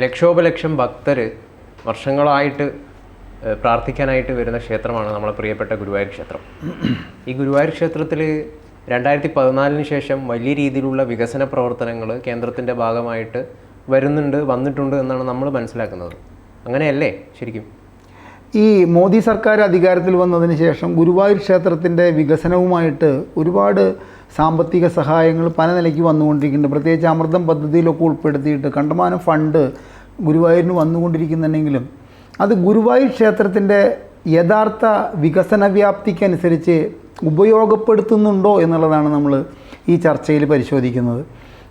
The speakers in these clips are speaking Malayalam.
ലക്ഷോപലക്ഷം ഭക്തർ വർഷങ്ങളായിട്ട് പ്രാർത്ഥിക്കാനായിട്ട് വരുന്ന ക്ഷേത്രമാണ് നമ്മളെ പ്രിയപ്പെട്ട ഗുരുവായൂർ ക്ഷേത്രം. ഈ ഗുരുവായൂർ ക്ഷേത്രത്തിൽ രണ്ടായിരത്തി പതിനാലിന് ശേഷം വലിയ രീതിയിലുള്ള വികസന പ്രവർത്തനങ്ങൾ കേന്ദ്രത്തിന്റെ ഭാഗമായിട്ട് വരുന്നുണ്ട് വന്നിട്ടുണ്ട് എന്നാണ് നമ്മൾ മനസ്സിലാക്കുന്നത്. അങ്ങനെയല്ലേ ശരിക്കും? ഈ മോദി സർക്കാർ അധികാരത്തിൽ വന്നതിന് ശേഷം ഗുരുവായൂർ ക്ഷേത്രത്തിന്റെ വികസനവുമായിട്ട് ഒരുപാട് സാമ്പത്തിക സഹായങ്ങൾ പല നിലയ്ക്ക് വന്നുകൊണ്ടിരിക്കുന്നുണ്ട്. പ്രത്യേകിച്ച് അമൃതം പദ്ധതിയിലൊക്കെ ഉൾപ്പെടുത്തിയിട്ട് കണ്ടമാനം ഫണ്ട് ഗുരുവായൂരിന് വന്നുകൊണ്ടിരിക്കുന്നുണ്ടെങ്കിലും അത് ഗുരുവായൂർ ക്ഷേത്രത്തിന്റെ യഥാർത്ഥ വികസന വ്യാപ്തിക്കനുസരിച്ച് ഉപയോഗപ്പെടുത്തുന്നുണ്ടോ എന്നുള്ളതാണ് നമ്മൾ ഈ ചർച്ചയിൽ പരിശോധിക്കുന്നത്.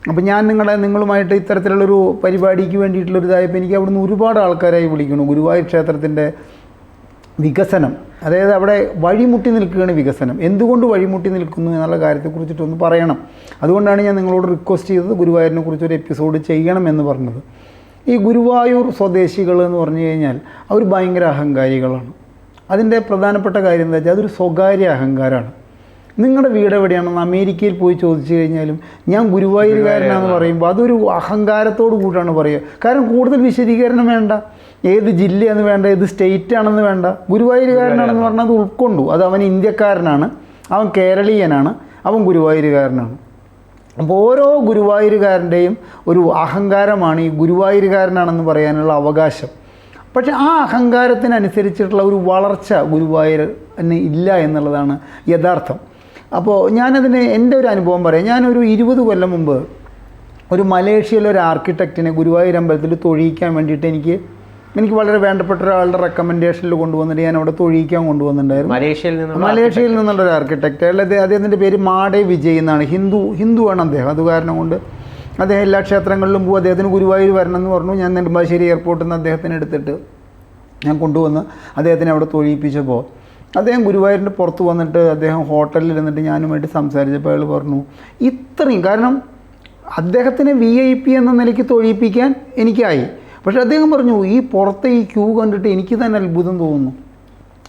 അപ്പോൾ ഞാൻ നിങ്ങളെ നിങ്ങളുമായിട്ട് ഇത്തരത്തിലുള്ളൊരു പരിപാടിക്ക് വേണ്ടിയിട്ടുള്ളൊരു ഇതായപ്പോൾ എനിക്ക് അവിടുന്ന് ഒരുപാട് ആൾക്കാരായി വിളിക്കുന്നു. ഗുരുവായൂർ ക്ഷേത്രത്തിന്റെ വികസനം. അതായത് അവിടെ വഴിമുട്ടി നിൽക്കുകയാണ് വികസനം. എന്തുകൊണ്ട് വഴിമുട്ടി നിൽക്കുന്നു എന്നുള്ള കാര്യത്തെക്കുറിച്ചിട്ടൊന്ന് പറയണം. അതുകൊണ്ടാണ് ഞാൻ നിങ്ങളോട് റിക്വസ്റ്റ് ചെയ്തത് ഗുരുവായൂരിനെ കുറിച്ച് ഒരു എപ്പിസോഡ് ചെയ്യണം എന്ന് പറഞ്ഞത്. ഈ ഗുരുവായൂർ സ്വദേശികൾ എന്ന് പറഞ്ഞു കഴിഞ്ഞാൽ അവർ ഭയങ്കര അഹങ്കാരികളാണ്. അതിന്റെ പ്രധാനപ്പെട്ട കാര്യം എന്താ വെച്ചാൽ അതൊരു സ്വകാര്യ അഹങ്കാരമാണ്. നിങ്ങളുടെ വീട് എവിടെയാണെന്ന് അമേരിക്കയിൽ പോയി ചോദിച്ചു കഴിഞ്ഞാലും ഞാൻ ഗുരുവായൂരുകാരനാണെന്ന് പറയുമ്പോൾ അതൊരു അഹങ്കാരത്തോടു കൂടിയാണ് പറയുക. കാരണം കൂടുതൽ വിശദീകരണം വേണ്ട. ഏത് ജില്ലയാണെന്ന് വേണ്ട ഏത് സ്റ്റേറ്റ് ആണെന്ന് വേണ്ട ഗുരുവായൂരുകാരനാണെന്ന് പറഞ്ഞാൽ അത് ഉൾക്കൊണ്ടു. അത് അവൻ ഇന്ത്യക്കാരനാണ്. അവൻ കേരളീയനാണ്. അവൻ ഗുരുവായൂരുകാരനാണ്. അപ്പോൾ ഓരോ ഗുരുവായൂരുകാരന്റെയും ഒരു അഹങ്കാരമാണ് ഈ ഗുരുവായൂരുകാരനാണെന്ന് പറയാനുള്ള അവകാശം. പക്ഷെ ആ അഹങ്കാരത്തിനനുസരിച്ചിട്ടുള്ള ഒരു വളർച്ച ഗുരുവായൂരിന് ഇല്ല എന്നുള്ളതാണ് യഥാർത്ഥം. അപ്പോൾ ഞാനതിന് എന്റെ ഒരു അനുഭവം പറയാം. ഞാനൊരു ഇരുപത് കൊല്ലം മുമ്പ് ഒരു മലേഷ്യയിലെ ഒരു ആർക്കിടെക്റ്റിനെ ഗുരുവായൂർ അമ്പലത്തിൽ തൊഴിയിക്കാൻ വേണ്ടിയിട്ട് എനിക്ക് എനിക്ക് വളരെ വേണ്ടപ്പെട്ട ഒരാളുടെ റെക്കമെൻഡേഷനിൽ കൊണ്ടുവന്നിട്ട് ഞാൻ അവിടെ തൊഴിയിക്കാൻ കൊണ്ടുവന്നിട്ടുണ്ടായിരുന്നു. മലേഷ്യയിൽ നിന്ന് മലേഷ്യയിൽ നിന്നുള്ള ഒരു ആർക്കിടെക്റ്റ് അയാൾ അദ്ദേഹത്തിന്റെ പേര് മാടേ വിജയ് എന്നാണ്. ഹിന്ദു ഹിന്ദു ഹിന്ദുവാണ് അദ്ദേഹം. അത് കാരണം കൊണ്ട് അദ്ദേഹം എല്ലാ ക്ഷേത്രങ്ങളിലും പോകും അദ്ദേഹത്തിന് ഗുരുവായൂർ വരണം എന്ന് പറഞ്ഞു. ഞാൻ നെടുമ്പാശ്ശേരി എയർപോർട്ടിൽ നിന്ന് അദ്ദേഹത്തിന് എടുത്തിട്ട് ഞാൻ കൊണ്ടുവന്ന് അദ്ദേഹത്തിനെ അവിടെ തൊഴിയിപ്പിച്ചപ്പോൾ അദ്ദേഹം ഗുരുവായൂരിന്റെ പുറത്ത് വന്നിട്ട് അദ്ദേഹം ഹോട്ടലിൽ ഇരുന്നിട്ട് ഞാനുമായിട്ട് സംസാരിച്ചപ്പോൾ അയാൾ പറഞ്ഞു ഇത്രയും. കാരണം അദ്ദേഹത്തിനെ വി ഐ പി എന്ന നിലയ്ക്ക് തൊഴിയിപ്പിക്കാൻ എനിക്കായി. പക്ഷേ അദ്ദേഹം പറഞ്ഞു ഈ പുറത്തെ ഈ ക്യൂ കണ്ടിട്ട് എനിക്ക് തന്നെ അത്ഭുതം തോന്നുന്നു.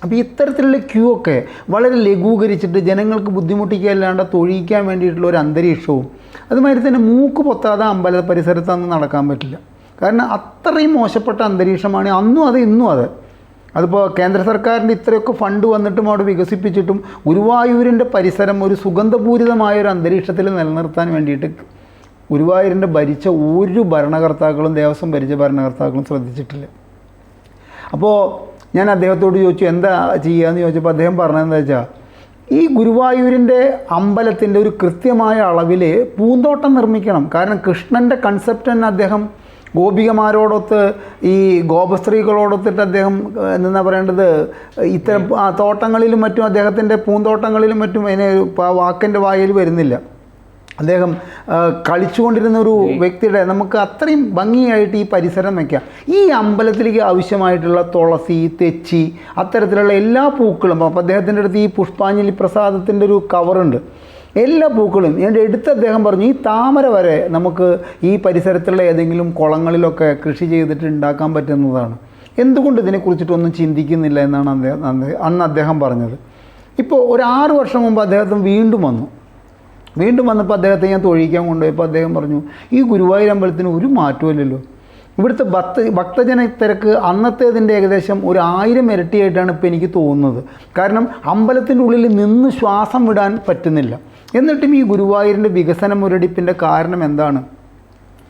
അപ്പോൾ ഇത്തരത്തിലുള്ള ക്യൂ ഒക്കെ വളരെ ലഘൂകരിച്ചിട്ട് ജനങ്ങൾക്ക് ബുദ്ധിമുട്ടിക്കല്ലാണ്ട് തൊഴിയിക്കാൻ വേണ്ടിയിട്ടുള്ള ഒരു അന്തരീക്ഷവും അതുമാതിരി തന്നെ മൂക്ക് പൊത്താതെ അമ്പല പരിസരത്ത് നടക്കാൻ പറ്റില്ല. കാരണം അത്രയും മോശപ്പെട്ട അന്തരീക്ഷമാണ് അന്നും അത് ഇന്നും അത്. അതിപ്പോൾ കേന്ദ്ര സർക്കാരിന്റെ ഇത്രയൊക്കെ ഫണ്ട് വന്നിട്ടും അവിടെ വികസിപ്പിച്ചിട്ടും ഗുരുവായൂരിന്റെ പരിസരം ഒരു സുഗന്ധപൂരിതമായ ഒരു അന്തരീക്ഷത്തിൽ നിലനിർത്താൻ വേണ്ടിയിട്ട് ഗുരുവായൂരിന്റെ ഭരിച്ച ഒരു ഭരണകർത്താക്കളും ദേവസ്വം ഭരിച്ച ഭരണകർത്താക്കളും ശ്രദ്ധിച്ചിട്ടില്ല. അപ്പോൾ ഞാൻ അദ്ദേഹത്തോട് ചോദിച്ചു എന്താ ചെയ്യുകയെന്ന് ചോദിച്ചപ്പോൾ അദ്ദേഹം പറഞ്ഞതെന്താ വെച്ചാൽ ഈ ഗുരുവായൂരിന്റെ അമ്പലത്തിന്റെ ഒരു കൃത്യമായ അളവിൽ പൂന്തോട്ടം നിർമ്മിക്കണം. കാരണം കൃഷ്ണന്റെ കൺസെപ്റ്റ് തന്നെ അദ്ദേഹം ഗോപികമാരോടൊത്ത് ഈ ഗോപസ്ത്രീകളോടൊത്തിട്ട് അദ്ദേഹം എന്താ പറയേണ്ടത് ഇത്തരം തോട്ടങ്ങളിലും മറ്റും അദ്ദേഹത്തിന്റെ പൂന്തോട്ടങ്ങളിലും മറ്റും അതിന് വാക്കിന്റെ വായിൽ വരുന്നില്ല. അദ്ദേഹം കളിച്ചുകൊണ്ടിരുന്ന ഒരു വ്യക്തിയുടെ നമുക്ക് അത്രയും ഭംഗിയായിട്ട് ഈ പരിസരം വയ്ക്കാം ഈ അമ്പലത്തിലേക്ക് ആവശ്യമായിട്ടുള്ള തുളസി തെച്ചി അത്തരത്തിലുള്ള എല്ലാ പൂക്കളും അപ്പോൾ അദ്ദേഹത്തിന്റെ അടുത്ത് ഈ പുഷ്പാഞ്ജലി പ്രസാദത്തിന്റെ ഒരു കവറുണ്ട് എല്ലാ പൂക്കളും എന്റെ എടുത്ത് അദ്ദേഹം പറഞ്ഞു ഈ താമര വരെ നമുക്ക് ഈ പരിസരത്തുള്ള ഏതെങ്കിലും കുളങ്ങളിലൊക്കെ കൃഷി ചെയ്തിട്ട് ഉണ്ടാക്കാൻ പറ്റുന്നതാണ്. എന്തുകൊണ്ട് ഇതിനെക്കുറിച്ചിട്ടൊന്നും ചിന്തിക്കുന്നില്ല? എന്നാണ് അദ്ദേഹം അന്ന് അന്ന് അദ്ദേഹം പറഞ്ഞത്. ഇപ്പോൾ ഒരു ആറ് വർഷം മുമ്പ് അദ്ദേഹത്തിന് വീണ്ടും വന്നു. വീണ്ടും വന്നപ്പോൾ അദ്ദേഹത്തെ ഞാൻ തൊഴിക്കാൻ കൊണ്ടുപോയപ്പോൾ അദ്ദേഹം പറഞ്ഞു ഈ ഗുരുവായൂർ അമ്പലത്തിന് ഒരു മാറ്റമില്ലല്ലോ ഇവിടുത്തെ ഭക്ത ഭക്തജന തിരക്ക് അന്നത്തേതിന്റെ ഏകദേശം ഒരു ആയിരം ഇരട്ടിയായിട്ടാണ് ഇപ്പോൾ എനിക്ക് തോന്നുന്നത്. കാരണം അമ്പലത്തിന്റെ ഉള്ളിൽ നിന്ന് ശ്വാസം വിടാൻ പറ്റുന്നില്ല. എന്നിട്ടും ഈ ഗുരുവായൂരിന്റെ വികസന മുരടിപ്പിന്റെ കാരണം എന്താണ്?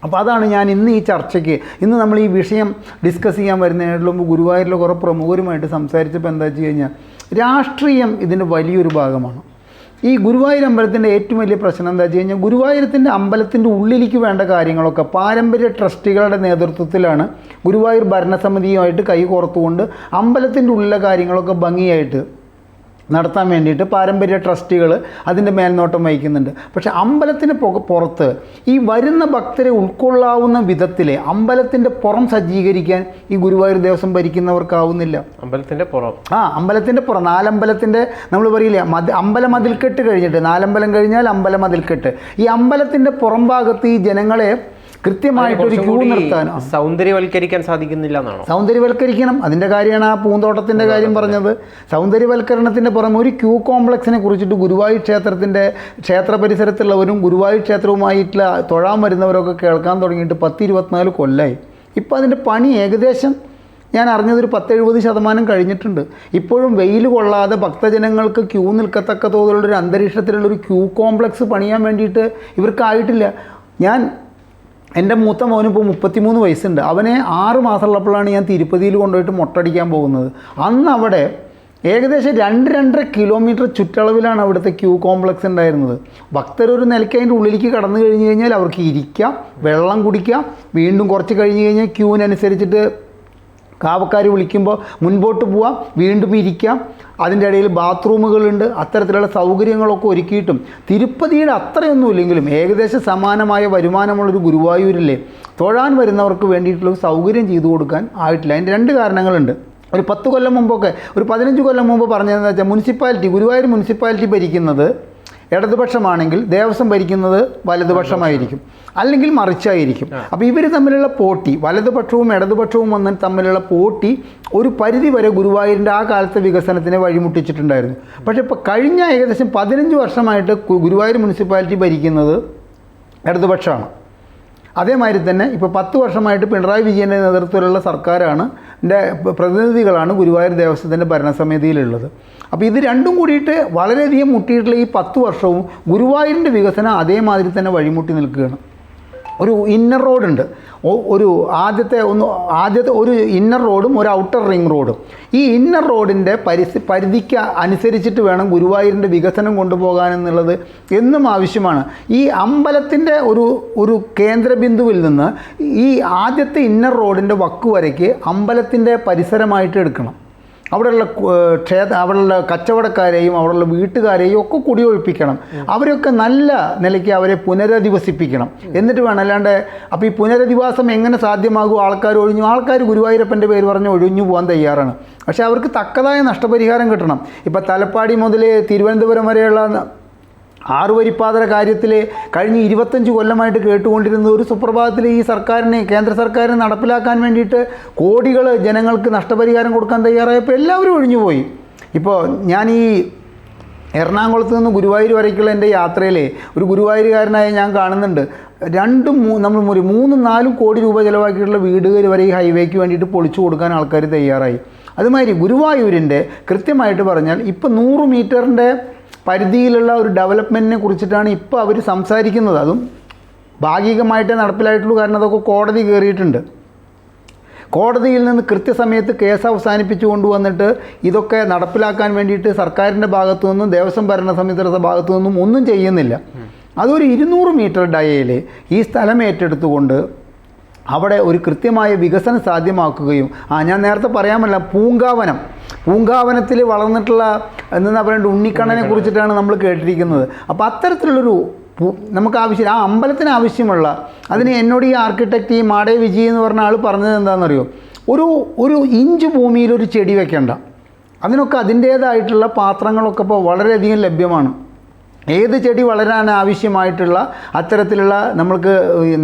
അപ്പോൾ അതാണ് ഞാൻ ഇന്ന് ഈ ചർച്ചയ്ക്ക് ഇന്ന് നമ്മൾ ഈ വിഷയം ഡിസ്കസ് ചെയ്യാൻ വരുന്നതിനുള്ള മുമ്പ് ഗുരുവായൂരിലെ കുറേ പ്രമുഖരുമായിട്ട് സംസാരിച്ചപ്പോൾ എന്താ വെച്ച് കഴിഞ്ഞാൽ രാഷ്ട്രീയം ഇതിന്റെ വലിയൊരു ഭാഗമാണ്. ഈ ഗുരുവായൂർ അമ്പലത്തിന്റെ ഏറ്റവും വലിയ പ്രശ്നം എന്താ വെച്ച് കഴിഞ്ഞാൽ ഗുരുവായൂരത്തിന്റെ അമ്പലത്തിന്റെ ഉള്ളിലേക്ക് വേണ്ട കാര്യങ്ങളൊക്കെ പാരമ്പര്യ ട്രസ്റ്റികളുടെ നേതൃത്വത്തിലാണ് ഗുരുവായൂർ ഭരണസമിതിയുമായിട്ട് കൈ കോർത്തുകൊണ്ട് അമ്പലത്തിന്റെ ഉള്ളിലെ കാര്യങ്ങളൊക്കെ ഭംഗിയായിട്ട് നടത്താൻ വേണ്ടിയിട്ട് പാരമ്പര്യ ട്രസ്റ്റുകൾ അതിന്റെ മേൽനോട്ടം വഹിക്കുന്നുണ്ട്. പക്ഷേ അമ്പലത്തിന് പുറത്ത് ഈ വരുന്ന ഭക്തരെ ഉൾക്കൊള്ളാവുന്ന വിധത്തിൽ അമ്പലത്തിന്റെ പുറം സജ്ജീകരിക്കാൻ ഈ ഗുരുവായൂർ ദേവസ്വം ഭരിക്കുന്നവർക്കാവുന്നില്ല. അമ്പലത്തിന്റെ പുറം. ആ അമ്പലത്തിന്റെ പുറം. നാലമ്പലത്തിന്റെ നമ്മൾ പറയില്ല മതി അമ്പല മതിൽക്കെട്ട് കഴിഞ്ഞിട്ട് നാലമ്പലം കഴിഞ്ഞാൽ അമ്പല മതിൽക്കെട്ട് ഈ അമ്പലത്തിന്റെ പുറം ഭാഗത്ത് ഈ ജനങ്ങളെ കൃത്യമായിട്ടൊരു ഒരു ക്യൂ കൂടി നിർത്താൻ സൗന്ദര്യവൽക്കരിക്കാൻ സാധിക്കുന്നില്ല എന്നാണോ? സൗന്ദര്യവൽക്കരിക്കണം. അതിന്റെ കാര്യമാണ് ആ പൂന്തോട്ടത്തിന്റെ കാര്യം പറഞ്ഞത്. സൗന്ദര്യവൽക്കരണത്തിന്റെ പുറമെ ഒരു ക്യൂ കോംപ്ലക്സിനെ കുറിച്ചിട്ട് ഗുരുവായൂർ ക്ഷേത്രത്തിന്റെ ക്ഷേത്ര പരിസരത്തുള്ളവരും ഗുരുവായൂർ ക്ഷേത്രവുമായിട്ടുള്ള തൊഴാൻ വരുന്നവരൊക്കെ കേൾക്കാൻ തുടങ്ങിയിട്ട് പത്ത് ഇരുപത്തിനാല് കൊല്ലമായി ഇപ്പോൾ അതിന്റെ പണി ഏകദേശം ഞാൻ അറിഞ്ഞതൊരു പത്തെഴുപത് ശതമാനം കഴിഞ്ഞിട്ടുണ്ട്. ഇപ്പോഴും വെയിൽ കൊള്ളാതെ ഭക്തജനങ്ങൾക്ക് ക്യൂ നിൽക്കത്തക്ക തോതിലുള്ളൊരു അന്തരീക്ഷത്തിലുള്ളൊരു ക്യൂ കോംപ്ലക്സ് പണിയാൻ വേണ്ടിയിട്ട് ഇവർക്കായിട്ടില്ല. ഞാൻ എന്റെ മൂത്ത മോന് ഇപ്പോൾ മുപ്പത്തിമൂന്ന് വയസ്സുണ്ട്. അവനെ ആറ് മാസമുള്ളപ്പോഴാണ് ഞാൻ തിരുപ്പതിയിൽ കൊണ്ടുപോയിട്ട് മുട്ടടിക്കാൻ പോകുന്നത്. അന്ന് അവിടെ ഏകദേശം രണ്ട് രണ്ടര കിലോമീറ്റർ ചുറ്റളവിലാണ് അവിടുത്തെ ക്യൂ കോംപ്ലക്സ് ഉണ്ടായിരുന്നത്. ഭക്തർ ഒരു നിലയ്ക്ക് അതിന്റെ ഉള്ളിലേക്ക് കടന്നു കഴിഞ്ഞ് കഴിഞ്ഞാൽ അവർക്ക് ഇരിക്കാം വെള്ളം കുടിക്കാം വീണ്ടും കുറച്ച് കഴിഞ്ഞ് കഴിഞ്ഞാൽ ക്യൂവിനനുസരിച്ചിട്ട് കാവക്കാർ വിളിക്കുമ്പോൾ മുൻപോട്ട് പോവാം വീണ്ടും ഇരിക്കാം. അതിന്റെ ഇടയിൽ ബാത്റൂമുകളുണ്ട് അത്തരത്തിലുള്ള സൗകര്യങ്ങളൊക്കെ ഒരുക്കിയിട്ടും. തിരുപ്പതിയുടെ അത്രയൊന്നും ഇല്ലെങ്കിലും ഏകദേശം സമാനമായ വരുമാനമുള്ളൊരു ഗുരുവായൂരില്ലേ തൊഴാൻ വരുന്നവർക്ക് വേണ്ടിയിട്ടുള്ള സൗകര്യം ചെയ്തു കൊടുക്കാൻ ആയിട്ടില്ല. അതിന്റെ രണ്ട് കാരണങ്ങളുണ്ട്. ഒരു പത്ത് കൊല്ലം മുമ്പൊക്കെ ഒരു പതിനഞ്ച് കൊല്ലം മുമ്പ് പറഞ്ഞതെന്ന് വെച്ചാൽ മുനിസിപ്പാലിറ്റി ഗുരുവായൂർ മുനിസിപ്പാലിറ്റി ഭരിക്കുന്നത് ഇടതുപക്ഷമാണെങ്കിൽ ദേവസ്വം ഭരിക്കുന്നത് വലതുപക്ഷമായിരിക്കും. അല്ലെങ്കിൽ മറിച്ചായിരിക്കും. അപ്പോൾ ഇവർ തമ്മിലുള്ള പോട്ടി വലതുപക്ഷവും ഇടതുപക്ഷവും വന്ന് തമ്മിലുള്ള പോട്ടി ഒരു പരിധി വരെ ഗുരുവായൂരിന്റെ ആ കാലത്തെ വികസനത്തിനെ വഴിമുട്ടിച്ചിട്ടുണ്ടായിരുന്നു. പക്ഷേ ഇപ്പോൾ കഴിഞ്ഞ ഏകദേശം പതിനഞ്ച് വർഷമായിട്ട് ഗുരുവായൂർ മുനിസിപ്പാലിറ്റി ഭരിക്കുന്നത് ഇടതുപക്ഷമാണ്. അതേമാതിരി തന്നെ ഇപ്പോൾ പത്ത് വർഷമായിട്ട് പിണറായി വിജയന്റെ നേതൃത്വത്തിലുള്ള സർക്കാരാണ് എന്റെ പ്രതിനിധികളാണ് ഗുരുവായൂർ ദേവസ്വത്തിന്റെ ഭരണസമിതിയിലുള്ളത്. അപ്പോൾ ഇത് രണ്ടും കൂടിയിട്ട് വളരെയധികം മുട്ടിയിട്ടുള്ള ഈ പത്ത് വർഷവും ഗുരുവായൂരിന്റെ വികസനം അതേമാതിരി തന്നെ വഴിമുട്ടി നിൽക്കുകയാണ്. ഒരു ഇന്നർ റോഡുണ്ട് ഒരു ആദ്യത്തെ ഒന്ന് ആദ്യത്തെ ഒരു ഇന്നർ റോഡും ഒരു ഔട്ടർ റിംഗ് റോഡും ഈ ഇന്നർ റോഡിന്റെ പരിസ്ഥി പരിധിക്ക് അനുസരിച്ചിട്ട് വേണം ഗുരുവായൂരിന്റെ വികസനം കൊണ്ടുപോകാനെന്നുള്ളത് എന്നും ആവശ്യമാണ്. ഈ അമ്പലത്തിന്റെ ഒരു ഒരു കേന്ദ്രബിന്ദുവിൽ നിന്ന് ഈ ആദ്യത്തെ ഇന്നർ റോഡിന്റെ വക്കു വരയ്ക്ക് അമ്പലത്തിന്റെ പരിസരമായിട്ട് എടുക്കണം. അവിടെയുള്ള ക്ഷേത്ര അവിടെയുള്ള കച്ചവടക്കാരെയും അവിടെയുള്ള വീട്ടുകാരെയും ഒക്കെ കുടിയൊഴിപ്പിക്കണം. അവരൊക്കെ നല്ല നിലയ്ക്ക് അവരെ പുനരധിവസിപ്പിക്കണം. എന്നിട്ട് വേണം അല്ലാണ്ട് അപ്പോൾ ഈ പുനരധിവാസം എങ്ങനെ സാധ്യമാകും? ആൾക്കാർ ഒഴിഞ്ഞു ആൾക്കാർ ഗുരുവായൂരപ്പന്റെ പേര് പറഞ്ഞ് ഒഴിഞ്ഞു പോകാൻ തയ്യാറാണ്. പക്ഷേ അവർക്ക് തക്കതായ നഷ്ടപരിഹാരം കിട്ടണം. ഇപ്പോൾ തലപ്പാടി മുതൽ തിരുവനന്തപുരം വരെയുള്ള ആറുവരിപ്പാതര കാര്യത്തിൽ കഴിഞ്ഞ ഇരുപത്തഞ്ച് കൊല്ലമായിട്ട് കേട്ടുകൊണ്ടിരുന്ന ഒരു സുപ്രഭാതത്തിൽ ഈ സർക്കാരിനെ കേന്ദ്ര സർക്കാരിനെ നടപ്പിലാക്കാൻ വേണ്ടിയിട്ട് കോടികൾ ജനങ്ങൾക്ക് നഷ്ടപരിഹാരം കൊടുക്കാൻ തയ്യാറായപ്പോൾ എല്ലാവരും ഒഴിഞ്ഞുപോയി. ഇപ്പോൾ ഞാൻ ഈ എറണാകുളത്ത് നിന്ന് ഗുരുവായൂർ വരയ്ക്കുള്ള എന്റെ യാത്രയിൽ ഒരു ഗുരുവായൂരുകാരനായ ഞാൻ കാണുന്നുണ്ട്. രണ്ടും നമ്മൾ ഒരു മൂന്നും നാലും കോടി രൂപ ചിലവാക്കിയിട്ടുള്ള വീടുകൾ വരെ ഈ ഹൈവേക്ക് വേണ്ടിയിട്ട് പൊളിച്ചു കൊടുക്കാൻ ആൾക്കാർ തയ്യാറായി. അതുമാതിരി ഗുരുവായൂരിന്റെ കൃത്യമായിട്ട് പറഞ്ഞാൽ ഇപ്പോൾ നൂറ് മീറ്ററിന്റെ പരിധിയിലുള്ള ഒരു ഡെവലപ്മെന്റിനെ കുറിച്ചിട്ടാണ് ഇപ്പോൾ അവർ സംസാരിക്കുന്നത്. അതും ഭാഗികമായിട്ടേ നടപ്പിലായിട്ടുള്ളൂ. കാരണം അതൊക്കെ കോടതി കയറിയിട്ടുണ്ട്. കോടതിയിൽ നിന്ന് കൃത്യസമയത്ത് കേസ് അവസാനിപ്പിച്ചു കൊണ്ടുവന്നിട്ട് ഇതൊക്കെ നടപ്പിലാക്കാൻ വേണ്ടിയിട്ട് സർക്കാരിന്റെ ഭാഗത്തു നിന്നും ദേവസ്വം ഭരണ സമിതിയുടെ ഭാഗത്തു നിന്നും ഒന്നും ചെയ്യുന്നില്ല. അതൊരു ഇരുന്നൂറ് മീറ്റർ ഡയയിൽ ഈ സ്ഥലം ഏറ്റെടുത്തുകൊണ്ട് അവിടെ ഒരു കൃത്യമായ വികസനം സാധ്യമാക്കുകയും ആ ഞാൻ നേരത്തെ പറയാമല്ല പൂങ്കാവനം. പൂങ്കാവനത്തിൽ വളർന്നിട്ടുള്ള എന്താ പറയുക ഉണ്ണിക്കണ്ണനെ കുറിച്ചിട്ടാണ് നമ്മൾ കേട്ടിരിക്കുന്നത്. അപ്പോൾ അത്തരത്തിലുള്ളൊരു നമുക്ക് ആവശ്യം ആ അമ്പലത്തിന് ആവശ്യമുള്ള അതിന് എന്നോട് ഈ ആർക്കിടെക്റ്റ് ഈ മാടേ വിജയ് എന്ന് പറഞ്ഞ ആൾ പറഞ്ഞത് എന്താണെന്നറിയോ? ഒരു ഒരു ഇഞ്ച് ഭൂമിയിൽ ഒരു ചെടി വെക്കേണ്ട. അതിനൊക്കെ അതിന്റേതായിട്ടുള്ള പാത്രങ്ങളൊക്കെ ഇപ്പോൾ വളരെയധികം ലഭ്യമാണ്. ഏത് ചെടി വളരാൻ ആവശ്യമായിട്ടുള്ള അത്തരത്തിലുള്ള നമ്മൾക്ക്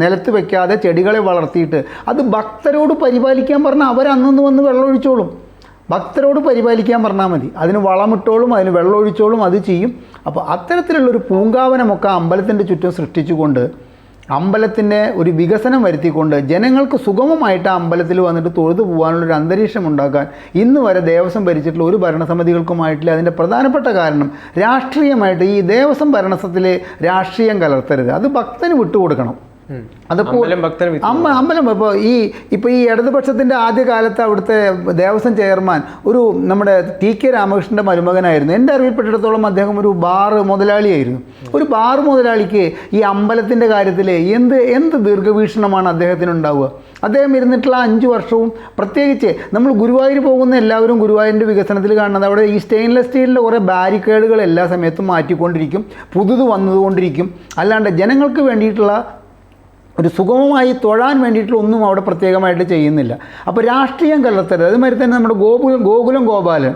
നിലത്ത് വെക്കാതെ ചെടികളെ വളർത്തിയിട്ട് അത് ഭക്തരോട് പരിപാലിക്കാൻ പറഞ്ഞാൽ അവരന്നു വന്ന് വെള്ളമൊഴിച്ചോളും. ഭക്തരോട് പരിപാലിക്കാൻ പറഞ്ഞാൽ മതി. അതിന് വളമിട്ടോളും അതിന് വെള്ളമൊഴിച്ചോളും അത് ചെയ്യും. അപ്പോൾ അത്തരത്തിലുള്ളൊരു പൂങ്കാവനമൊക്കെ അമ്പലത്തിന്റെ ചുറ്റും സൃഷ്ടിച്ചുകൊണ്ട് അമ്പലത്തിന്റെ ഒരു വികസനം വരുത്തിക്കൊണ്ട് ജനങ്ങൾക്ക് സുഗമമായിട്ട് അമ്പലത്തിൽ വന്നിട്ട് തൊഴുതു പോകാനുള്ളൊരു അന്തരീക്ഷം ഉണ്ടാക്കാൻ ഇന്ന് വരെ ദേവസ്വം ഭരിച്ചിട്ടുള്ള ഒരു ഭരണസമിതികൾക്കുമായിട്ടില്ല അതിന്റെ പ്രധാനപ്പെട്ട കാരണം രാഷ്ട്രീയമായിട്ട് ഈ ദേവസ്വം ഭരണസത്തിലെ രാഷ്ട്രീയം കലർത്തരുത്. അത് ഭക്തന് വിട്ടുകൊടുക്കണം. ഉം. അത് കൂ- അമ്പലം ഭക്തന് വിത്ത് അമ്മ അമ്പലം ഇപ്പോൾ ഈ ഇപ്പോൾ ഈ ഇടതുപക്ഷത്തിന്റെ ആദ്യകാലത്ത് അവിടുത്തെ ദേവസ്വം ചെയർമാൻ ഒരു നമ്മുടെ ടി കെ രാമകൃഷ്ണന്റെ മരുമകനായിരുന്നു. എന്റെ അറിവിൽപ്പെട്ടിടത്തോളം അദ്ദേഹം ഒരു ബാർ മുതലാളിയായിരുന്നു. ഒരു ബാർ മുതലാളിക്ക് ഈ അമ്പലത്തിന്റെ കാര്യത്തിൽ എന്ത് എന്ത് ദീർഘവീക്ഷണമാണ് അദ്ദേഹത്തിന് ഉണ്ടാവുക അദ്ദേഹം ഇരുന്നിട്ടുള്ള അഞ്ച് വർഷവും പ്രത്യേകിച്ച് നമ്മൾ ഗുരുവായൂർ പോകുന്ന എല്ലാവരും ഗുരുവായൂരിന്റെ വികസനത്തിൽ കാണുന്നത് അവിടെ ഈ സ്റ്റെയിൻലെസ് സ്റ്റീലിന്റെ കുറേ ബാരിക്കേഡുകൾ എല്ലാ സമയത്തും മാറ്റിക്കൊണ്ടിരിക്കും. പുതുത് വന്നതുകൊണ്ടിരിക്കും. അല്ലാണ്ട് ജനങ്ങൾക്ക് വേണ്ടിയിട്ടുള്ള ഒരു സുഗമമായി തൊഴാൻ വേണ്ടിയിട്ടുള്ള ഒന്നും അവിടെ പ്രത്യേകമായിട്ട് ചെയ്യുന്നില്ല. അപ്പോൾ രാഷ്ട്രീയം കലർത്തരുത്. അതുമാതിരി തന്നെ നമ്മുടെ ഗോകുലം ഗോകുലം ഗോപാലൻ.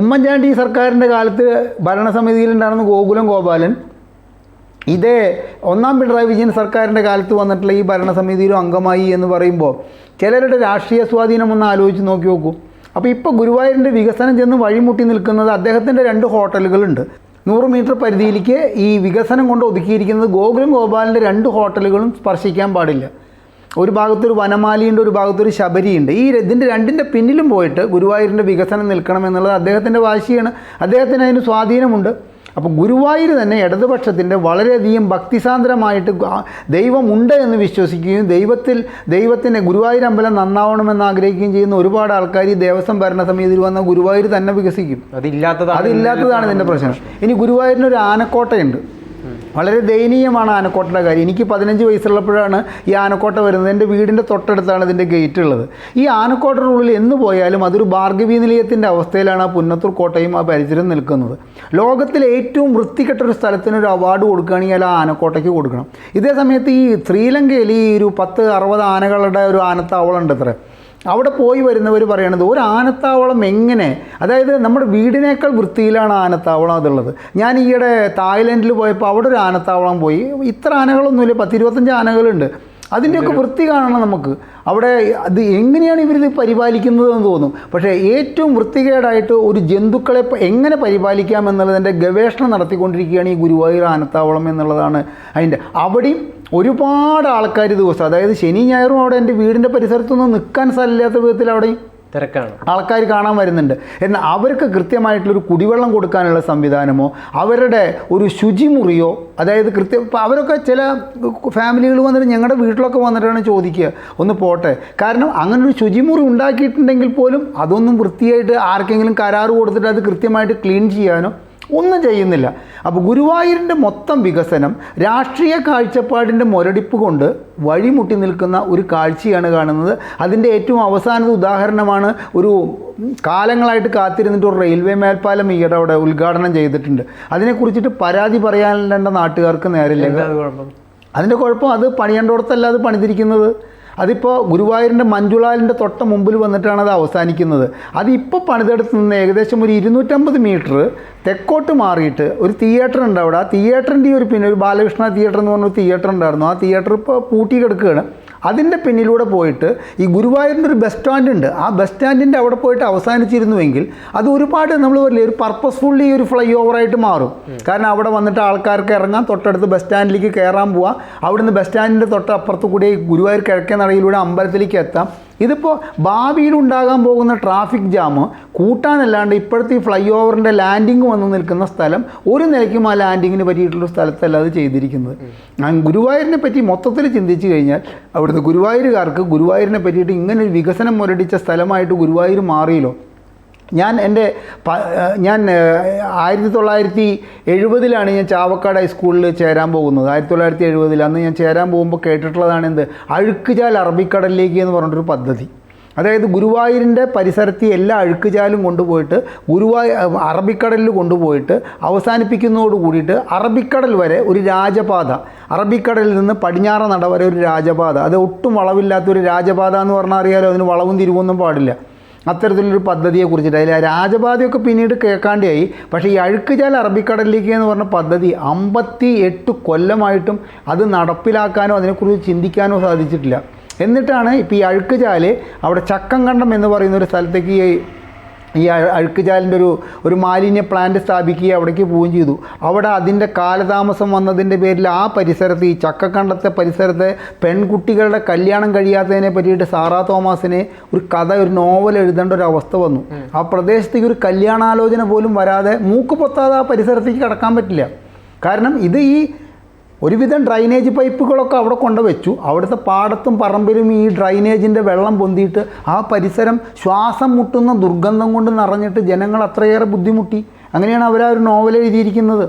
ഉമ്മൻചാണ്ടി സർക്കാരിന്റെ കാലത്ത് ഭരണസമിതിയിലുണ്ടായിരുന്ന ഗോകുലം ഗോപാലൻ ഇതേ ഒന്നാം പിണറായി വിജയൻ സർക്കാരിന്റെ കാലത്ത് വന്നിട്ടുള്ള ഈ ഭരണസമിതിയിലും അംഗമായി എന്ന് പറയുമ്പോൾ ചിലരുടെ രാഷ്ട്രീയ സ്വാധീനം ഒന്ന് ആലോചിച്ച് നോക്കി നോക്കൂ. അപ്പോൾ ഇപ്പോൾ ഗുരുവായൂരിന്റെ വികസനം ചെന്ന് വഴിമുട്ടി നിൽക്കുന്നത് അദ്ദേഹത്തിന്റെ രണ്ട് ഹോട്ടലുകളുണ്ട്. നൂറ് മീറ്റർ പരിധിയിലേക്ക് ഈ വികസനം കൊണ്ട് ഒതുക്കിയിരിക്കുന്നത് ഗോകുലം ഗോപാലിന്റെ രണ്ട് ഹോട്ടലുകളും സ്പർശിക്കാൻ പാടില്ല. ഒരു ഭാഗത്തൊരു വനമാലിയുണ്ട് ഒരു ഭാഗത്തൊരു ശബരിയുണ്ട്. ഈ ഇതിന്റെ രണ്ടിന്റെ പിന്നിലും പോയിട്ട് ഗുരുവായൂരിന്റെ വികസനം നിൽക്കണം എന്നുള്ളത് അദ്ദേഹത്തിന്റെ വാശിയാണ്. അദ്ദേഹത്തിന് അതിന് സ്വാധീനമുണ്ട്. അപ്പോൾ ഗുരുവായൂർ തന്നെ ഇടതുപക്ഷത്തിന്റെ വളരെയധികം ഭക്തിസാന്ദ്രമായിട്ട് ദൈവം ദൈവമുണ്ട് എന്ന് വിശ്വസിക്കുകയും ദൈവത്തിൽ ദൈവത്തിന്റെ ഗുരുവായൂർ അമ്പലം നന്നാവണമെന്ന് ആഗ്രഹിക്കുകയും ചെയ്യുന്ന ഒരുപാട് ആൾക്കാർ ഈ ദേവസ്വം ഭരണസമിതിയിൽ വന്ന ഗുരുവായൂർ തന്നെ വികസിക്കും. അതില്ലാത്തതാണ് അതില്ലാത്തതാണ് ഇതിന്റെ പ്രശ്നം. ഇനി ഗുരുവായൂരിന് ഒരു ആനക്കോട്ടയുണ്ട്. വളരെ ദയനീയമാണ് ആനക്കോട്ടയുടെ കാര്യം. എനിക്ക് പതിനഞ്ച് വയസ്സുള്ളപ്പോഴാണ് ഈ ആനക്കോട്ട വരുന്നത്. എന്റെ വീടിന്റെ തൊട്ടടുത്താണ് ഇതിന്റെ ഗേറ്റ് ഉള്ളത്. ഈ ആനക്കോട്ടയുടെ ഉള്ളിൽ എന്ന് പോയാലും അതൊരു ഭാർഗവീ നിലയത്തിന്റെ അവസ്ഥയിലാണ് ആ പുന്നത്തൂർ കോട്ടയും ആ പരിചരം നിൽക്കുന്നത്. ലോകത്തിലെ ഏറ്റവും വൃത്തികെട്ട ഒരു സ്ഥലത്തിന് ഒരു അവാർഡ് കൊടുക്കുകയാണെങ്കിൽ ആ ആനക്കോട്ടയ്ക്ക് കൊടുക്കണം. ഇതേ സമയത്ത് ഈ ശ്രീലങ്കയിൽ ഈ ഒരു പത്ത് അറുപത് ആനകളുടെ ഒരു ആനത്താവളം അത്ര അവിടെ പോയി വരുന്നവർ പറയണത് ഒരു ആനത്താവളം എങ്ങനെ? അതായത് നമ്മുടെ വീടിനേക്കാൾ വൃത്തിയിലാണ് ആനത്താവളം അതുള്ളത്. ഞാൻ ഈയിടെ തായ്ലൻഡിൽ പോയപ്പോൾ അവിടെ ഒരു ആനത്താവളം പോയി. ഇത്ര ആനകളൊന്നുമില്ല. പത്തിരുപത്തഞ്ച് ആനകളുണ്ട്. അതിന്റെയൊക്കെ വൃത്തി കാണണം നമുക്ക്. അവിടെ അത് എങ്ങനെയാണ് ഇവരിത് പരിപാലിക്കുന്നതെന്ന് തോന്നും. പക്ഷേ ഏറ്റവും വൃത്തികേടായിട്ട് ഒരു ജന്തുക്കളെ എങ്ങനെ പരിപാലിക്കാം എന്നുള്ളതിന്റെ ഗവേഷണം നടത്തിക്കൊണ്ടിരിക്കുകയാണ് ഈ ഗുരുവായൂർ ആനത്താവളം എന്നുള്ളതാണ് അതിന്റെ അവിടെയും ഒരുപാട് ആൾക്കാർ ദിവസം അതായത് ശനി ഞായറും അവിടെ എന്റെ വീടിന്റെ പരിസരത്തൊന്നും നിൽക്കാൻ സ്ഥലമില്ലാത്ത വിധത്തിൽ അവിടെ തിരക്കാണ്. ആൾക്കാർ കാണാൻ വരുന്നുണ്ട്. എന്നാൽ അവർക്ക് കൃത്യമായിട്ടുള്ളൊരു കുടിവെള്ളം കൊടുക്കാനുള്ള സംവിധാനമോ അവരുടെ ഒരു ശുചിമുറിയോ അതായത് കൃത്യം ഇപ്പം അവരൊക്കെ ചില ഫാമിലികൾ വന്നിട്ട് ഞങ്ങളുടെ വീട്ടിലൊക്കെ വന്നിട്ടാണ് ചോദിക്കുക. ഒന്ന് പോട്ടെ. കാരണം അങ്ങനെ ഒരു ശുചിമുറി ഉണ്ടാക്കിയിട്ടുണ്ടെങ്കിൽ പോലും അതൊന്നും വൃത്തിയായിട്ട് ആർക്കെങ്കിലും കരാറ് കൊടുത്തിട്ട് അത് കൃത്യമായിട്ട് ക്ലീൻ ചെയ്യാനോ ഒന്നും ചെയ്യുന്നില്ല. അപ്പോൾ ഗുരുവായൂരിന്റെ മൊത്തം വികസനം രാഷ്ട്രീയ കാഴ്ചപ്പാടിന്റെ മുരടിപ്പ് കൊണ്ട് വഴിമുട്ടി നിൽക്കുന്ന ഒരു കാഴ്ചയാണ് കാണുന്നത്. അതിന്റെ ഏറ്റവും അവസാനത്തെ ഉദാഹരണമാണ് ഒരു കാലങ്ങളായിട്ട് കാത്തിരുന്നിട്ട് ഒരു റെയിൽവേ മേൽപ്പാലം ഈയിടെ അവിടെ ഉദ്ഘാടനം ചെയ്തിട്ടുണ്ട്. അതിനെക്കുറിച്ചിട്ട് പരാതി പറയാനുള്ള നാട്ടുകാർക്ക് നേരില്ല. അതിന്റെ കുഴപ്പം അത് പണിയേണ്ടോടത്തല്ല അത് പണിതിരിക്കുന്നത്. അതിപ്പോൾ ഗുരുവായൂരിന്റെ മഞ്ജുളാലിന്റെ തൊട്ട മുമ്പിൽ വന്നിട്ടാണ് അത് അവസാനിക്കുന്നത്. അതിപ്പോൾ പണിതെടുത്ത് നിന്ന് ഏകദേശം ഒരു ഇരുന്നൂറ്റമ്പത് മീറ്റർ തെക്കോട്ട് മാറിയിട്ട് ഒരു തിയേറ്റർ ഉണ്ട് അവിടെ. ആ തിയേറ്ററിന്റെ ഒരു പിന്നെ ഒരു ബാലകൃഷ്ണ തിയേറ്റർ എന്ന് പറഞ്ഞ ഒരു തിയേറ്റർ ഉണ്ടായിരുന്നു. ആ തിയേറ്റർ ഇപ്പോൾ പൂട്ടി കിടക്കുകയാണ്. അതിന്റെ പിന്നിലൂടെ പോയിട്ട് ഈ ഗുരുവായൂരിന്റെ ഒരു ബസ് സ്റ്റാൻഡ് ഉണ്ട്. ആ ബസ് സ്റ്റാൻഡിന്റെ അവിടെ പോയിട്ട് അവസാനിച്ചിരുന്നുവെങ്കിൽ അത് ഒരുപാട് നമ്മൾ പറയില്ലേ ഒരു പർപ്പസ്ഫുള്ളി ഒരു ഫ്ലൈ ഓവറായിട്ട് മാറും. കാരണം അവിടെ വന്നിട്ട് ആൾക്കാർക്ക് ഇറങ്ങാം തൊട്ടടുത്ത് ബസ് സ്റ്റാൻഡിലേക്ക് കയറാൻ പോവാം. അവിടുന്ന് ബസ് സ്റ്റാൻഡിന്റെ തൊട്ട് അപ്പുറത്ത് കൂടി ഗുരുവായൂർ കിഴക്കേ നടയിലൂടെ അമ്പലത്തിലേക്ക് എത്താം. ഇതിപ്പോൾ ഭാവിയിൽ ഉണ്ടാകാൻ പോകുന്ന ട്രാഫിക് ജാം കൂട്ടാനല്ലാണ്ട് ഇപ്പോഴത്തെ ഈ ഫ്ലൈ ഓവറിന്റെ ലാൻഡിങ് വന്ന് നിൽക്കുന്ന സ്ഥലം ഒരു നിലയ്ക്കും ആ ലാൻഡിങ്ങിന് പറ്റിയിട്ടുള്ള സ്ഥലത്തല്ല അത് ചെയ്തിരിക്കുന്നത്. ഞാൻ ഗുരുവായൂരിനെ പറ്റി മൊത്തത്തിൽ ചിന്തിച്ചു കഴിഞ്ഞാൽ അവിടുത്തെ ഗുരുവായൂരുകാർക്ക് ഗുരുവായൂരിനെ പറ്റിയിട്ട് ഇങ്ങനെ ഒരു വികസനം മുരടിച്ച സ്ഥലമായിട്ട് ഗുരുവായൂർ മാറിയല്ലോ. ഞാൻ എന്റെ ഞാൻ ആയിരത്തി തൊള്ളായിരത്തി എഴുപതിലാണ് ഞാൻ ചാവക്കാട് ഹൈസ്കൂളിൽ ചേരാൻ പോകുന്നത്. ആയിരത്തി തൊള്ളായിരത്തി എഴുപതിൽ അന്ന് ഞാൻ ചേരാൻ പോകുമ്പോൾ കേട്ടിട്ടുള്ളതാണ് എന്ത്? അഴുക്കുചാൽ അറബിക്കടലിലേക്ക് എന്ന് പറഞ്ഞിട്ടൊരു പദ്ധതി. അതായത് ഗുരുവായൂരിന്റെ പരിസരത്ത് എല്ലാ അഴുക്കുചാലും കൊണ്ടുപോയിട്ട് ഗുരുവായൂർ അറബിക്കടലിൽ കൊണ്ടുപോയിട്ട് അവസാനിപ്പിക്കുന്നതോട് കൂടിയിട്ട് അറബിക്കടൽ വരെ ഒരു രാജപാത അറബിക്കടലിൽ നിന്ന് പടിഞ്ഞാറ നട വരെ ഒരു രാജപാത. അത് ഒട്ടും വളവില്ലാത്ത ഒരു രാജപാത എന്ന് പറഞ്ഞാൽ അറിയാലോ? അതിന് വളവും തിരിവൊന്നും പാടില്ല. അത്തരത്തിലൊരു പദ്ധതിയെ കുറിച്ചിട്ട് അതിൽ രാജപാതയൊക്കെ പിന്നീട് കേൾക്കാണ്ടായി. പക്ഷേ ഈ അഴുക്കുചാൽ അറബിക്കടലിലേക്ക് എന്ന് പറഞ്ഞ പദ്ധതി അമ്പത്തി എട്ട് കൊല്ലമായിട്ടും അത് നടപ്പിലാക്കാനോ അതിനെക്കുറിച്ച് ചിന്തിക്കാനോ സാധിച്ചിട്ടില്ല. എന്നിട്ടാണ് ഇപ്പോൾ ഈ അഴുക്കുചാൽ അവിടെ ചക്കം കണ്ടം എന്ന് പറയുന്ന ഒരു സ്ഥലത്തേക്ക് ഈ അഴുക്ക് ചാലിന്റെ ഒരു ഒരു മാലിന്യ പ്ലാന്റ് സ്ഥാപിക്കുകയും അവിടേക്ക് പോവുകയും ചെയ്തു. അവിടെ അതിന്റെ കാലതാമസം വന്നതിന്റെ പേരിൽ ആ പരിസരത്ത് ഈ ചക്കക്കണ്ടത്തെ പരിസരത്തെ പെൺകുട്ടികളുടെ കല്യാണം കഴിയാത്തതിനെ പറ്റിയിട്ട് സാറാ തോമസിനെ ഒരു കഥ ഒരു നോവൽ എഴുതേണ്ട ഒരു അവസ്ഥ വന്നു. ആ പ്രദേശത്തേക്ക് ഒരു കല്യാണാലോചന പോലും വരാതെ മൂക്ക് പൊത്താതെ ആ പരിസരത്തേക്ക് കടക്കാൻ പറ്റില്ല. കാരണം ഇത് ഈ ഒരുവിധം ഡ്രൈനേജ് പൈപ്പുകളൊക്കെ അവിടെ കൊണ്ടുവച്ചു. അവിടുത്തെ പാടത്തും പറമ്പിലും ഈ ഡ്രൈനേജിന്റെ വെള്ളം പൊന്തിയിട്ട് ആ പരിസരം ശ്വാസം മുട്ടുന്ന ദുർഗന്ധം കൊണ്ട് നിറഞ്ഞിട്ട് ജനങ്ങൾ അത്രയേറെ ബുദ്ധിമുട്ടി. അങ്ങനെയാണ് അവർ ആ ഒരു നോവൽ എഴുതിയിരിക്കുന്നത്.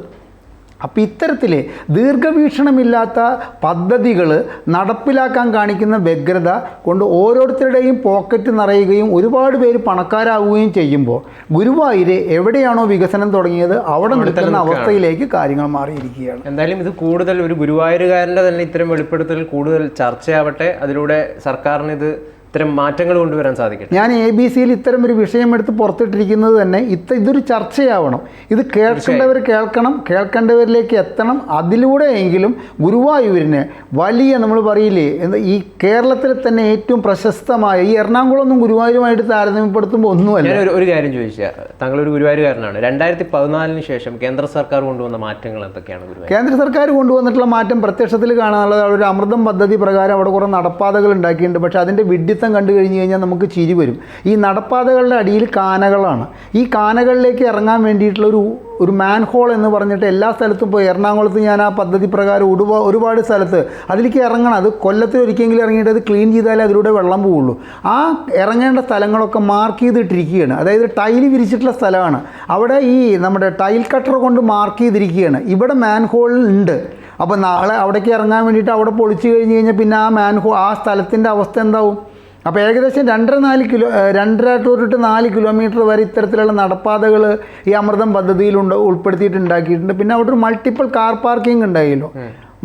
അപ്പോൾ ഇത്തരത്തിൽ ദീർഘവീക്ഷണമില്ലാത്ത പദ്ധതികൾ നടപ്പിലാക്കാൻ കാണിക്കുന്ന വ്യഗ്രത കൊണ്ട് ഓരോരുത്തരുടെയും പോക്കറ്റ് നിറയുകയും ഒരുപാട് പേര് പണക്കാരാവുകയും ചെയ്യുമ്പോൾ ഗുരുവായൂര് എവിടെയാണോ വികസനം തുടങ്ങിയത് അവിടെ നിൽക്കുന്ന അവസ്ഥയിലേക്ക് കാര്യങ്ങൾ മാറിയിരിക്കുകയാണ്. എന്തായാലും ഇത് കൂടുതൽ ഒരു ഗുരുവായൂരുകാരന്റെ തന്നെ ഇത്തരം വെളിപ്പെടുത്തൽ കൂടുതൽ ചർച്ചയാവട്ടെ. അതിലൂടെ സർക്കാരിന് ഇത് ഇത്തരം മാറ്റങ്ങൾ കൊണ്ടുവരാൻ സാധിക്കും ഞാൻ എ ബി സിയിൽ ഇത്തരം ഒരു വിഷയം എടുത്ത് പുറത്തിട്ടിരിക്കുന്നത് തന്നെ ഇത്ത ഇതൊരു ചർച്ചയാവണം. ഇത് കേൾക്കേണ്ടവർ കേൾക്കണം കേൾക്കേണ്ടവരിലേക്ക് എത്തണം. അതിലൂടെ എങ്കിലും ഗുരുവായൂരിന് വലിയ നമ്മൾ പറയില്ലേ എന്താ ഈ കേരളത്തിൽ തന്നെ ഏറ്റവും പ്രശസ്തമായ ഈ എറണാകുളം ഒന്നും ഗുരുവായൂരുമായിട്ട് താരതമ്യപ്പെടുത്തുമ്പോൾ ഒന്നുമല്ല. ഒരു കാര്യം ചോദിച്ചാൽ താങ്കൾ ഒരു ഗുരുവായൂരുകാരനാണ്. രണ്ടായിരത്തി പതിനാലിന് ശേഷം കേന്ദ്ര സർക്കാർ കൊണ്ടുവന്ന മാറ്റങ്ങൾ എന്തൊക്കെയാണ് കേന്ദ്ര സർക്കാർ കൊണ്ടുവന്നിട്ടുള്ള മാറ്റം പ്രത്യക്ഷത്തിൽ കാണാനുള്ളത് ഒരു അമൃതം പദ്ധതി പ്രകാരം അവിടെ കുറേ നടപ്പാതകൾ ഉണ്ടാക്കിയിട്ടുണ്ട്. പക്ഷേ അതിന്റെ വിഡ്ഢിത്തം കണ്ടു കഴിഞ്ഞു കഴിഞ്ഞാൽ നമുക്ക് ചിരി വരും. ഈ നടപ്പാതകളുടെ അടിയിൽ കാനകളാണ്. ഈ കാനകളിലേക്ക് ഇറങ്ങാൻ വേണ്ടിയിട്ടുള്ള ഒരു ഒരു മാൻ ഹോൾ എന്ന് പറഞ്ഞിട്ട് എല്ലാ സ്ഥലത്തും പോയി. എറണാകുളത്ത് ഞാൻ ആ പദ്ധതി പ്രകാരം ഒരുപാ ഒരുപാട് സ്ഥലത്ത് അതിലേക്ക് ഇറങ്ങണം. അത് കൊല്ലത്തിൽ ഒരിക്കലെങ്കിലും ഇറങ്ങിയിട്ട് അത് ക്ലീൻ ചെയ്താലേ അതിലൂടെ വെള്ളം പോവുള്ളൂ. ആ ഇറങ്ങേണ്ട സ്ഥലങ്ങളൊക്കെ മാർക്ക് ചെയ്തിട്ടിരിക്കുകയാണ്. അതായത് ടൈൽ വിരിച്ചിട്ടുള്ള സ്ഥലമാണ്. അവിടെ ഈ നമ്മുടെ ടൈൽ കട്ടർ കൊണ്ട് മാർക്ക് ചെയ്തിരിക്കുകയാണ്. ഇവിടെ മാൻ ഹോളുണ്ട് അപ്പോൾ നാളെ അവിടേക്ക് ഇറങ്ങാൻ വേണ്ടിയിട്ട് അവിടെ പൊളിച്ചു കഴിഞ്ഞ് കഴിഞ്ഞാൽ പിന്നെ ആ മാൻ ഹോ ആ സ്ഥലത്തിന്റെ അവസ്ഥ എന്താവും? അപ്പോൾ ഏകദേശം രണ്ടര നാല് കിലോ രണ്ടര തൊട്ടിട്ട് നാല് കിലോമീറ്റർ വരെ ഇത്തരത്തിലുള്ള നടപ്പാതകൾ ഈ അമൃതം പദ്ധതിയിലുണ്ട് ഉൾപ്പെടുത്തിയിട്ട് ഉണ്ടാക്കിയിട്ടുണ്ട്. പിന്നെ അവിടെ ഒരു മൾട്ടിപ്പിൾ കാർ പാർക്കിംഗ് ഉണ്ടായല്ലോ.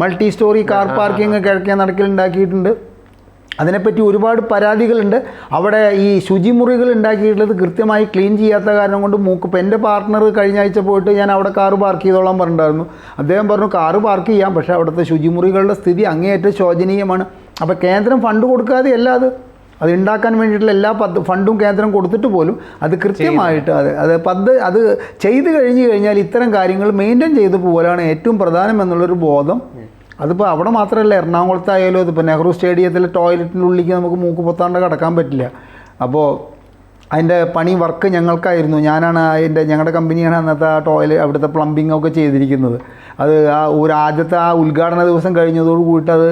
മൾട്ടി സ്റ്റോറി കാർ പാർക്കിംഗ് കിഴക്കേ നടക്കിൽ ഉണ്ടാക്കിയിട്ടുണ്ട്. അതിനെപ്പറ്റി ഒരുപാട് പരാതികളുണ്ട്. അവിടെ ഈ ശുചിമുറികൾ ഉണ്ടാക്കിയിട്ടുള്ളത് കൃത്യമായി ക്ലീൻ ചെയ്യാത്ത കാരണം കൊണ്ട് മൂക്ക് ഇപ്പം എന്റെ പാർട്ട്ണർ കഴിഞ്ഞ ആഴ്ച പോയിട്ട് ഞാൻ അവിടെ കാറ് പാർക്ക് ചെയ്തോളാൻ പറഞ്ഞിട്ടുണ്ടായിരുന്നു. അദ്ദേഹം പറഞ്ഞു കാറ് പാർക്ക് ചെയ്യാം പക്ഷേ അവിടുത്തെ ശുചിമുറികളുടെ സ്ഥിതി അങ്ങേയറ്റം ശോചനീയമാണ്. അപ്പോൾ കേന്ദ്രം ഫണ്ട് കൊടുക്കാതെ അല്ല അത്. അത് ഉണ്ടാക്കാൻ വേണ്ടിയിട്ടുള്ള എല്ലാ പദ്ധ ഫണ്ടും കേന്ദ്രം കൊടുത്തിട്ട് പോലും അത് കൃത്യമായിട്ട് അത് അത് പദ്ധ അത് ചെയ്ത് കഴിഞ്ഞ് കഴിഞ്ഞാൽ ഇത്തരം കാര്യങ്ങൾ മെയിന്റെയിൻ ചെയ്തു പോലാണ് ഏറ്റവും പ്രധാനം എന്നുള്ളൊരു ബോധം. അതിപ്പോൾ അവിടെ മാത്രമല്ല എറണാകുളത്തായാലും അതിപ്പോൾ നെഹ്റു സ്റ്റേഡിയത്തിലെ ടോയ്ലറ്റിന്റെ ഉള്ളിലേക്ക് നമുക്ക് മൂക്ക് പൊത്താണ്ട് കിടക്കാൻ പറ്റില്ല. അപ്പോൾ അതിന്റെ പണി വർക്ക് ഞങ്ങൾക്കായിരുന്നു. ഞാനാണ് അതിന്റെ ഞങ്ങളുടെ കമ്പനിയാണ് അന്നത്തെ ആ ടോയ്ലറ്റ് അവിടുത്തെ പ്ലംബിംഗ് ഒക്കെ ചെയ്തിരിക്കുന്നത്. അത് ആ ഒരു ആദ്യത്തെ ആ ഉദ്ഘാടന ദിവസം കഴിഞ്ഞതോട് കൂടിയിട്ട് അത്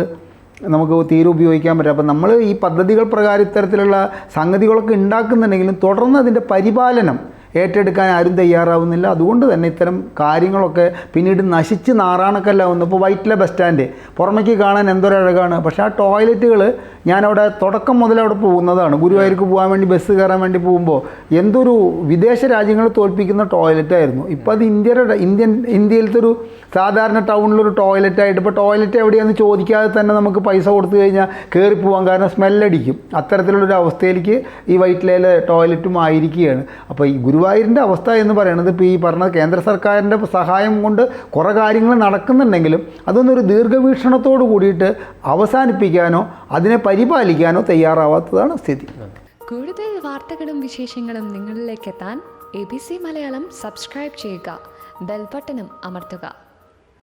നമുക്ക് തീരെ ഉപയോഗിക്കാൻ പറ്റും അപ്പം നമ്മൾ ഈ പദ്ധതികൾ പ്രകാരം ഇത്തരത്തിലുള്ള സംഗതികളൊക്കെ ഉണ്ടാക്കുന്നുണ്ടെങ്കിലും തുടർന്ന് അതിന്റെ പരിപാലനം ഏറ്റെടുക്കാൻ ആരും തയ്യാറാവുന്നില്ല. അതുകൊണ്ട് തന്നെ ഇത്തരം കാര്യങ്ങളൊക്കെ പിന്നീട് നശിച്ച് നാറാണക്കല്ലാവുന്നു ഇപ്പോൾ വൈറ്റിലെ ബസ് സ്റ്റാൻഡ് പുറമേക്ക് കാണാൻ എന്തൊരഴകാണ്. പക്ഷേ ആ ടോയ്ലറ്റുകൾ ഞാനവിടെ തുടക്കം മുതൽ അവിടെ പോകുന്നതാണ്. ഗുരുവായൂർക്ക് പോകാൻ വേണ്ടി ബസ് കയറാൻ വേണ്ടി പോകുമ്പോൾ എന്തൊരു വിദേശ രാജ്യങ്ങൾ തോൽപ്പിക്കുന്ന ടോയ്ലറ്റായിരുന്നു ഇപ്പോൾ അത് ഇന്ത്യയുടെ ഇന്ത്യൻ ഇന്ത്യയിലത്തെ ഒരു സാധാരണ ടൗണിലൊരു ടോയ്ലറ്റായിട്ട് ഇപ്പോൾ ടോയ്ലറ്റ് എവിടെയാണെന്ന് ചോദിക്കാതെ തന്നെ നമുക്ക് പൈസ കൊടുത്തു കഴിഞ്ഞാൽ കയറി പോകാൻ കാരണം സ്മെല്ലടിക്കും അത്തരത്തിലുള്ളൊരു അവസ്ഥയിലേക്ക് ഈ വൈറ്റിലയിലെ ടോയ്ലറ്റും ആയിരിക്കുകയാണ്. അപ്പോൾ ഈ ഗുരുവായൂരിന്റെ അവസ്ഥ എന്ന് പറയുന്നത് ഇപ്പോൾ ഈ പറഞ്ഞ കേന്ദ്ര സർക്കാരിന്റെ സഹായം കൊണ്ട് കുറേ കാര്യങ്ങൾ നടക്കുന്നുണ്ടെങ്കിലും അതൊന്നൊരു ദീർഘവീക്ഷണത്തോട് കൂടിയിട്ട് അവസാനിപ്പിക്കാനോ അതിനെ പരിപാലിക്കാനോ തയ്യാറാവാത്തതാണ് സ്ഥിതി. കൂടുതൽ വാർത്തകളും വിശേഷങ്ങളും നിങ്ങളിലേക്ക് എത്താൻ A B C Malayalam subscribe ചെയ്യുക. ബെൽബട്ടനും അമർത്തുക.